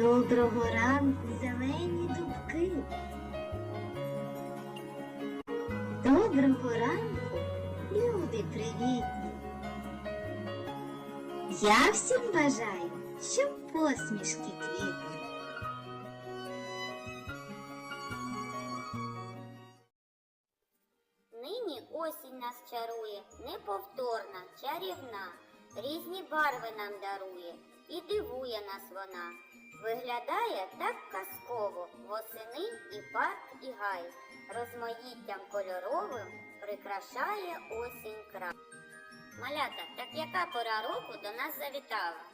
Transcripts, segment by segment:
Доброго ранку зелені дубки. Доброго ранку, люди привітні. Я всім бажаю, щоб посмішки квітли. Нині осінь нас чарує, неповторна, чарівна, різні барви нам дарує і дивує нас вона. Виглядає так казково восени і парк, і гай, розмаїттям кольоровим прикрашає осінь край. Малята, так яка пора року до нас завітала?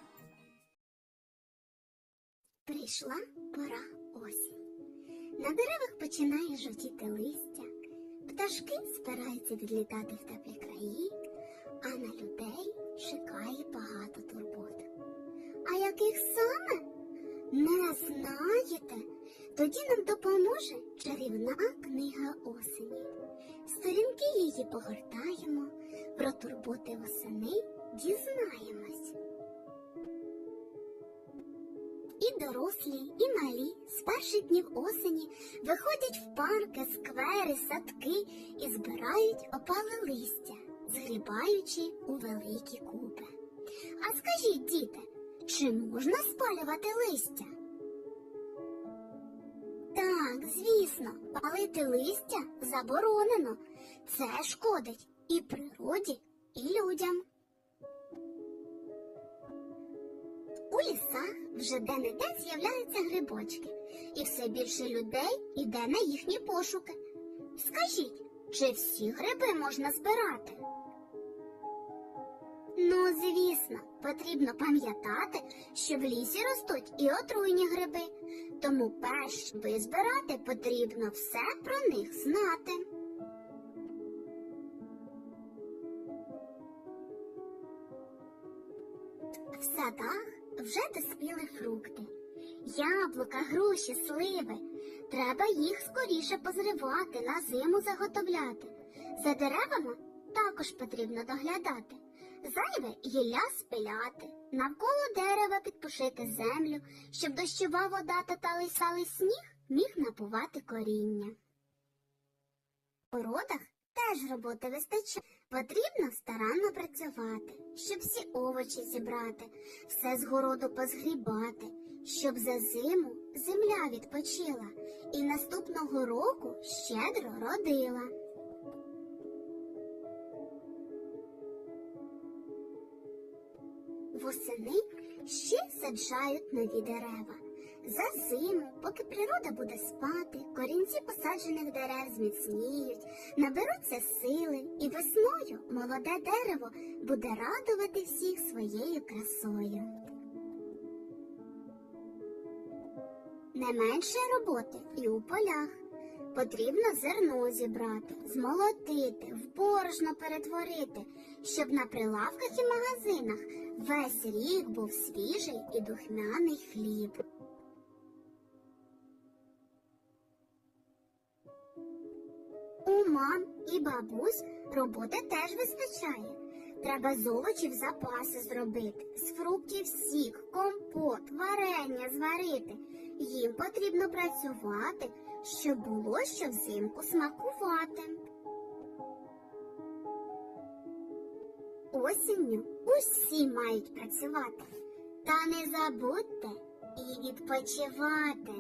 Прийшла пора осінь. На деревах починає жовтіти листя, пташки збираються відлітати в теплі краї, а на людей чекає багато турбот. А яких саме не знаєте? Тоді нам допоможе чарівна книга осені. Сторінки її погортаємо, про турботи восени дізнаємось. І дорослі, і малі з перших днів осені виходять в парки, сквери, садки і збирають опале листя, згрібаючи у великі купи. А скажіть, діти, чи можна спалювати листя? Так, звісно, палити листя заборонено. Це шкодить і природі, і людям. У лісах вже де-не-де з'являються грибочки, і все більше людей іде на їхні пошуки. Скажіть, чи всі гриби можна збирати? Ну, звісно, потрібно пам'ятати, що в лісі ростуть і отруйні гриби, тому перш би збирати потрібно все про них знати. В садах вже доспіли фрукти. Яблука, груші, сливи. Треба їх скоріше позривати, на зиму заготовляти. За деревами також потрібно доглядати. Зайве гілля спиляти, навколо дерева підпушити землю, щоб дощова вода та талий сніг міг напувати коріння. У родах теж роботи вистачає. Потрібно старанно працювати, щоб всі овочі зібрати, все з городу позгрібати, щоб за зиму земля відпочила і наступного року щедро родила. Восени ще саджають нові дерева. За зиму, поки природа буде спати, корінці посаджених дерев зміцніють, наберуться сили, і весною молоде дерево буде радувати всіх своєю красою. Не менше роботи і у полях. Потрібно зерно зібрати, змолотити, в борошно перетворити, щоб на прилавках і магазинах весь рік був свіжий і духмяний хліб. У мам і бабусь роботи теж вистачає. Треба з овочів запаси зробити, з фруктів сік, компот, варення зварити. Їм потрібно працювати, щоб було що взимку смакувати. Осінню усі мають працювати. Та не забудьте і відпочивати.